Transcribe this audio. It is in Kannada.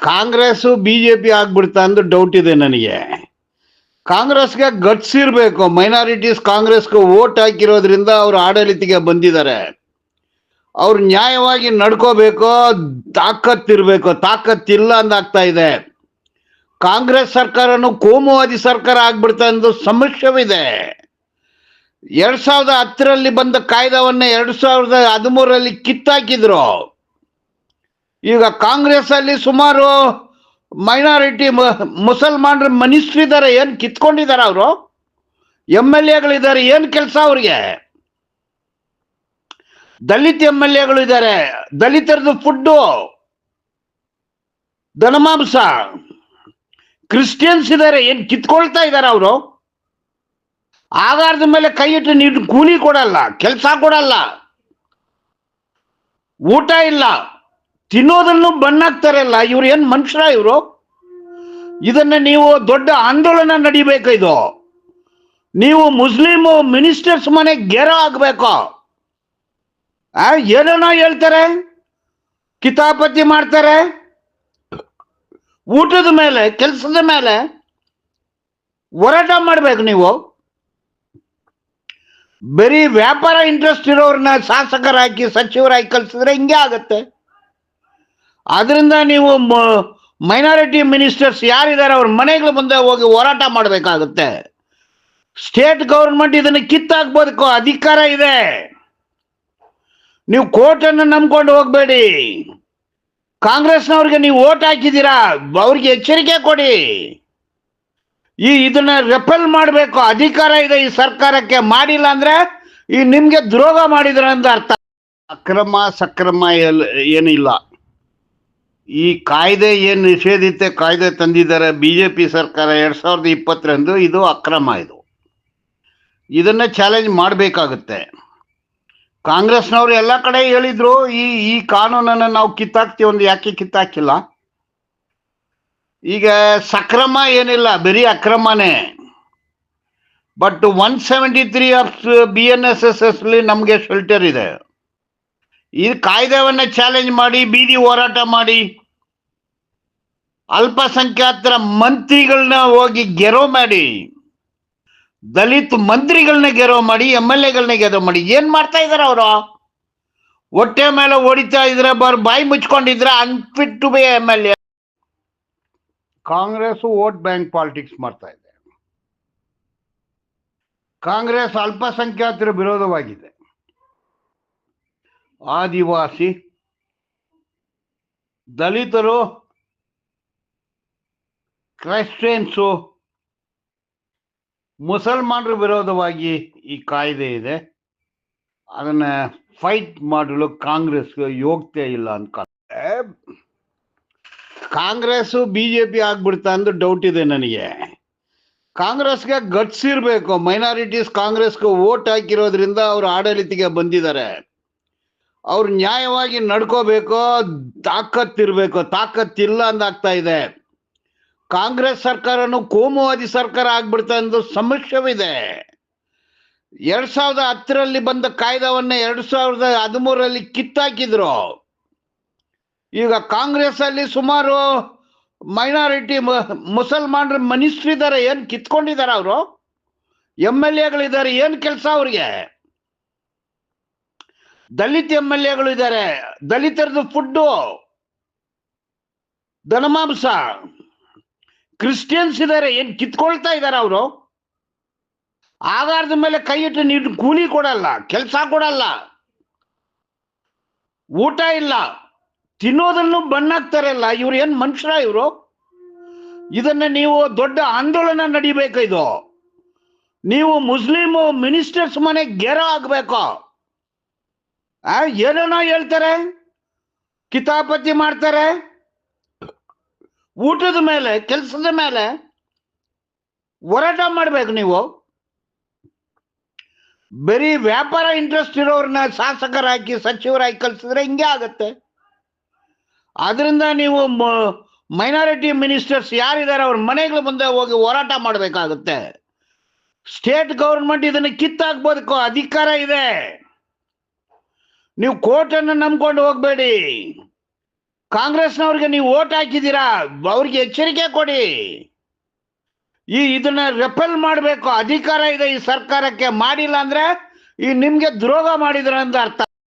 ಕಾಂಗ್ರೆಸ್ ಬಿಜೆಪಿ ಆಗ್ಬಿಡ್ತಾ ಅಂದು ಡೌಟ್ ಇದೆ ನನಗೆ. ಕಾಂಗ್ರೆಸ್ಗೆ ಗಟ್ಸ್ ಇರಬೇಕು. ಮೈನಾರಿಟೀಸ್ ಕಾಂಗ್ರೆಸ್ಗೆ ವೋಟ್ ಹಾಕಿರೋದ್ರಿಂದ ಅವರು ಆಡಳಿತಿಗೆ ಬಂದಿದ್ದಾರೆ. ಅವ್ರು ನ್ಯಾಯವಾಗಿ ನಡ್ಕೋಬೇಕು, ತಾಕತ್ತಿರ್ಬೇಕು. ತಾಕತ್ತಿಲ್ಲ ಅಂದಾಗ್ತಾ ಇದೆ. ಕಾಂಗ್ರೆಸ್ ಸರ್ಕಾರನು ಕೋಮುವಾದಿ ಸರ್ಕಾರ ಆಗ್ಬಿಡ್ತಾ ಎಂದು ಸಮಸ್ಯವಿದೆ ಎರಡ್ ಸಾವಿರದ ಹತ್ತರಲ್ಲಿ ಬಂದ ಕಾಯ್ದವನ್ನ ಎರಡು ಸಾವಿರದ ಹದಿಮೂರರಲ್ಲಿ ಕಿತ್ತಾಕಿದ್ರು. ಈಗ ಕಾಂಗ್ರೆಸ್ ಅಲ್ಲಿ ಸುಮಾರು ಮೈನಾರಿಟಿ ಮುಸಲ್ಮಾನರ ಮಿನಿಸ್ಟ್ರ್ ಇದ್ದಾರೆ ಏನ್ ಕಿತ್ಕೊಂಡಿದ್ದಾರೆ ಅವರು? ಎಂ ಎಲ್ ಎಗಳಿದ್ದಾರೆ, ಏನ್ ಕೆಲಸ ಅವ್ರಿಗೆ? ದಲಿತ ಎಂ ಎಲ್ ಎಗಳು ಇದ್ದಾರೆ ದಲಿತರದ್ದು ಫುಡ್ಡು ಧನಮಾಂಸ ಕ್ರಿಶ್ಚಿಯನ್ಸ್ ಇದ್ದಾರೆ, ಏನ್ ಕಿತ್ಕೊಳ್ತಾ ಇದ್ದಾರೆ ಅವರು? ಆಧಾರದ ಮೇಲೆ ಕೈ ಇಟ್ಟು ನೀಡ್ ಕೂಲಿ ಕೊಡಲ್ಲ, ಕೆಲಸ ಕೊಡಲ್ಲ. ಊಟ ಇಲ್ಲ. ತಿನ್ನೋದನ್ನು ಬಣ್ಣಾಕ್ತಾರಲ್ಲ ಇವ್ರು ಏನ್ ಮನುಷ್ಯರ ಇವರು? ಇದನ್ನ ನೀವು ದೊಡ್ಡ ಆಂದೋಲನ ನಡಿಬೇಕು ಇದು. ನೀವು ಮುಸ್ಲಿಂ ಮಿನಿಸ್ಟರ್ಸ್ ಮನೆ ಗೆರ ಆಗ್ಬೇಕು. ಆ, ಏನೇನೋ ಹೇಳ್ತಾರೆ? ಕಿತಾಪತಿ ಮಾಡ್ತಾರೆ? ಊಟದ ಮೇಲೆ ಕೆಲಸದ ಮೇಲೆ ಹೋರಾಟ ಮಾಡ್ಬೇಕು ನೀವು. ಬರೀ ವ್ಯಾಪಾರ ಇಂಟ್ರೆಸ್ಟ್ ಇರೋರನ್ನ ಶಾಸಕರಾಗಿ ಸಚಿವರಾಗಿ ಕಲ್ಸಿದ್ರೆ ಹಿಂಗೆ ಆಗತ್ತೆ. ಅದರಿಂದ ನೀವು ಮೈನಾರಿಟಿ ಮಿನಿಸ್ಟರ್ಸ್ ಯಾರಿದ್ದಾರೆ ಅವ್ರ ಮನೆಗಳ ಮುಂದೆ ಹೋಗಿ ಹೋರಾಟ ಮಾಡಬೇಕಾಗುತ್ತೆ. ಸ್ಟೇಟ್ ಗೌರ್ಮೆಂಟ್ ಇದನ್ನ ಕಿತ್ತಾಕ್ಬೋದಕ್ಕೂ ಅಧಿಕಾರ ಇದೆ. ನೀವು ಕೋರ್ಟನ್ನು ನಂಬ್ಕೊಂಡು ಹೋಗಬೇಡಿ. ಕಾಂಗ್ರೆಸ್ನವ್ರಿಗೆ ನೀವು ಓಟ್ ಹಾಕಿದ್ದೀರಾ? ಅವ್ರಿಗೆ ಎಚ್ಚರಿಕೆ ಕೊಡಿ. ಈ ಇದನ್ನ ರೆಪೆಲ್ ಮಾಡಬೇಕು. ಅಧಿಕಾರ ಇದೆ ಈ ಸರ್ಕಾರಕ್ಕೆ. ಮಾಡಿಲ್ಲ ಅಂದ್ರೆ ಈ ನಿಮ್ಗೆ ದ್ರೋಹ ಮಾಡಿದ್ರ ಅಂತ ಅರ್ಥ. ಅಕ್ರಮ, ಸಕ್ರಮ ಏನಿಲ್ಲ. ಈ ಕಾಯ್ದೆ ಏನು ನಿಷೇಧಿತ ಕಾಯ್ದೆ ತಂದಿದ್ದಾರೆ ಬಿ ಜೆ ಪಿ ಸರ್ಕಾರ ಎರಡು ಸಾವಿರದ ಇಪ್ಪತ್ತರಂದು, ಇದು ಅಕ್ರಮ ಇದು. ಇದನ್ನ ಚಾಲೆಂಜ್ ಮಾಡಬೇಕಾಗುತ್ತೆ. ಕಾಂಗ್ರೆಸ್ನವರು ಎಲ್ಲ ಕಡೆ ಹೇಳಿದ್ರು, ಈ ಈ ಕಾನೂನನ್ನು ನಾವು ಕಿತ್ತಾಕ್ತೀವಿ ಒಂದು ಯಾಕೆ ಕಿತ್ತಾಕಿಲ್ಲ? ಈಗ ಸಕ್ರಮ ಏನಿಲ್ಲ, ಬರೀ ಅಕ್ರಮನೇ. But one seventy three of B N S S ಎಸ್ಲಿ ನಮಗೆ ಶೆಲ್ಟರ್ ಇದೆ. ಈ ಕಾಯ್ದೆವನ್ನ ಚಾಲೆಂಜ್ ಮಾಡಿ, ಬೀದಿ ಹೋರಾಟ ಮಾಡಿ, ಅಲ್ಪಸಂಖ್ಯಾತರ ಮಂತ್ರಿಗಳನ್ನ ಹೋಗಿ ಗೆರೋ ಮಾಡಿ, ದಲಿತ ಮಂತ್ರಿಗಳನ್ನ ಗೆರೋ ಮಾಡಿ ಎಂ ಎಲ್ ಎಗಳನ್ನ ಗೆರೋ ಮಾಡಿ, ಏನ್ ಮಾಡ್ತಾ ಇದಾರೆ ಅವರು? ಹೊಟ್ಟೆ ಮೇಲೆ ಹೊಡಿತಾ ಇದ್ರೆ, ಬರ್ ಬಾಯಿ ಮುಚ್ಕೊಂಡಿದ್ರೆ unfit to be M L A. Congress vote bank politics ಮಾಡ್ತಾ ಇದೆ. ಕಾಂಗ್ರೆಸ್ ಅಲ್ಪಸಂಖ್ಯಾತರ ವಿರೋಧವಾಗಿದೆ. ಆದಿವಾಸಿ ದಲಿತರು ಕ್ರೈಸ್ಟಿಯನ್ಸು ಮುಸಲ್ಮಾನರ ವಿರೋಧವಾಗಿ ಈ ಕಾಯ್ದೆ ಇದೆ. ಅದನ್ನ ಫೈಟ್ ಮಾಡಲು ಕಾಂಗ್ರೆಸ್ಗೆ ಯೋಗ್ಯತೆ ಇಲ್ಲ ಅಂತ ಕಾಂಗ್ರೆಸ್ ಬಿಜೆಪಿ ಆಗ್ಬಿಡ್ತಾ ಅಂದ್ರೆ ಡೌಟ್ ಇದೆ ನನಗೆ. ಕಾಂಗ್ರೆಸ್ಗೆ ಗಟ್ಸಿರ್ಬೇಕು ಮೈನಾರಿಟೀಸ್ ಕಾಂಗ್ರೆಸ್ಗೆ ವೋಟ್ ಹಾಕಿರೋದ್ರಿಂದ ಅವ್ರ ಆಡಳಿತಿಗೆ ಬಂದಿದ್ದಾರೆ. ಅವ್ರು ನ್ಯಾಯವಾಗಿ ನಡ್ಕೋಬೇಕು, ತಾಕತ್ತಿರ್ಬೇಕು, ತಾಕತ್ತಿಲ್ಲ ಅಂದಾಗ್ತಾ ಇದೆ. ಕಾಂಗ್ರೆಸ್ ಸರ್ಕಾರನು ಕೋಮುವಾದಿ ಸರ್ಕಾರ ಆಗ್ಬಿಡ್ತಾ ಎಂದು ಸಮಸ್ಯವಿದೆ. ಎರಡ್ ಸಾವಿರದ ಹತ್ತರಲ್ಲಿ ಬಂದ ಕಾಯ್ದವನ್ನ ಎರಡ್ ಸಾವಿರದ ಹದಿಮೂರರಲ್ಲಿ ಕಿತ್ತಾಕಿದ್ರು. ಈಗ ಕಾಂಗ್ರೆಸ್ ಅಲ್ಲಿ ಸುಮಾರು ಮೈನಾರಿಟಿ ಮುಸಲ್ಮಾನರ ಮನಿಸ್ಟ್ರಿದ್ದಾರೆ ಏನು ಕಿತ್ಕೊಂಡಿದ್ದಾರೆ ಅವರು? ಎಂ ಎಲ್ ಎಗಳಿದ್ದಾರೆ, ಏನ್ ಕೆಲಸ ಅವ್ರಿಗೆ? ದಲಿತ ಎಂ ಎಲ್ ಎಗಳು ಇದ್ದಾರೆ. ದಲಿತರದ್ದು ಫುಡ್ಡು ಧನಮಾಂಸ ಕ್ರಿಶ್ಚಿಯನ್ಸ್ ಇದ್ದಾರೆ. ಏನ್ ಕಿತ್ಕೊಳ್ತಾ ಇದ್ದಾರೆ ಅವರು? ಆಧಾರದ ಮೇಲೆ ಕೈ ಇಟ್ಟು ನೀಟ್ ಕೂಲಿ ಕೊಡಲ್ಲ, ಕೆಲಸ ಕೊಡಲ್ಲ. ಊಟ ಇಲ್ಲ. ತಿನ್ನೋದನ್ನು ಬಣ್ಣಾಕ್ತಾರಲ್ಲ ಇವ್ರು ಏನ್ ಮನುಷ್ಯರ ಇವರು? ಇದನ್ನ ನೀವು ದೊಡ್ಡ ಆಂದೋಲನ ನಡಿಬೇಕು ಇದು. ನೀವು ಮುಸ್ಲಿಮ್ ಮಿನಿಸ್ಟರ್ಸ್ ಮನೆ ಗೆರೋ ಆಗ್ಬೇಕು. ಆ, ಏನೇನೋ ಹೇಳ್ತಾರೆ ಕಿತಾಪತಿ ಮಾಡ್ತಾರೆ. ಊಟದ ಮೇಲೆ ಕೆಲಸದ ಮೇಲೆ ಹೋರಾಟ ಮಾಡ್ಬೇಕು ನೀವು. ಬರೀ ವ್ಯಾಪಾರ ಇಂಟ್ರೆಸ್ಟ್ ಇರೋರನ್ನ ಶಾಸಕರಾಗಿ ಸಚಿವರಾಗಿ ಕಲ್ಸಿದ್ರೆ ಹಿಂಗೆ ಆಗತ್ತೆ. ಅದರಿಂದ ನೀವು ಮೈನಾರಿಟಿ ಮಿನಿಸ್ಟರ್ಸ್ ಯಾರಿದ್ದಾರೆ ಅವ್ರ ಮನೆಗಳ ಮುಂದೆ ಹೋಗಿ ಹೋರಾಟ ಮಾಡಬೇಕಾಗುತ್ತೆ. ಸ್ಟೇಟ್ ಗೌರ್ಮೆಂಟ್ ಇದನ್ನ ಕಿತ್ತಾಕ್ಬೋದಕ್ಕೂ ಅಧಿಕಾರ ಇದೆ. ನೀವು ಕೋರ್ಟನ್ನು ನಂಬ್ಕೊಂಡು ಹೋಗ್ಬೇಡಿ. ಕಾಂಗ್ರೆಸ್ನವ್ರಿಗೆ ನೀವು ಓಟ್ ಹಾಕಿದ್ದೀರಾ, ಅವ್ರಿಗೆ ಎಚ್ಚರಿಕೆ ಕೊಡಿ. ಈ ಇದನ್ನ ರೆಪೆಲ್ ಮಾಡಬೇಕು, ಅಧಿಕಾರ ಇದೆ ಈ ಸರ್ಕಾರಕ್ಕೆ, ಮಾಡಿಲ್ಲ ಅಂದ್ರೆ ಈ ನಿಮ್ಗೆ ದ್ರೋಹ ಮಾಡಿದ್ರ ಅಂತ ಅರ್ಥ.